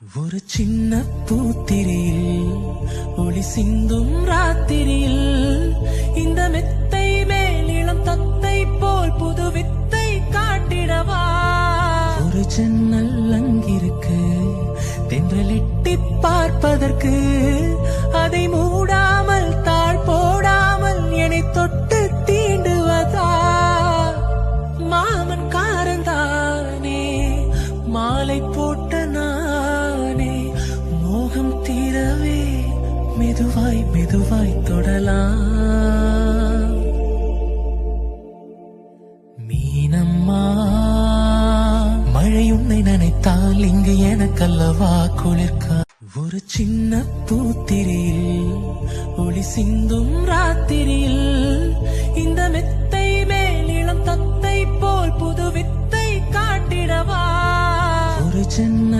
ஒரு சின்ன பூத்திரியில் ஒளி சிந்தும் ராத்திரியில். இந்த மெத்தை மேலம் தத்தை போல் புது வித்தை காட்டிடவா? ஒரு ஜன்னல் அங்கிருக்கு தென்றலிட்டி பார்ப்பதற்கு. அதை மூடாமல் தாழ் போடாமல் என்னை தொட்டு தீண்டுவதா? மாமன் காரந்தானே மாலை போட்டு மெதுவாய் மெதுவாய் தொடலாம். மீனம்மா மழை உன்னை நினைத்தால் இங்கு எனக்கல்லவா? குளிர்க்க ஒரு சின்ன பூத்திரியில் ஒளி சிந்தும் ராத்திரியில் இந்த மெத்தை மேலிளம் தத்தை போல் புது வித்தை காட்டிடவா? ஒரு சின்ன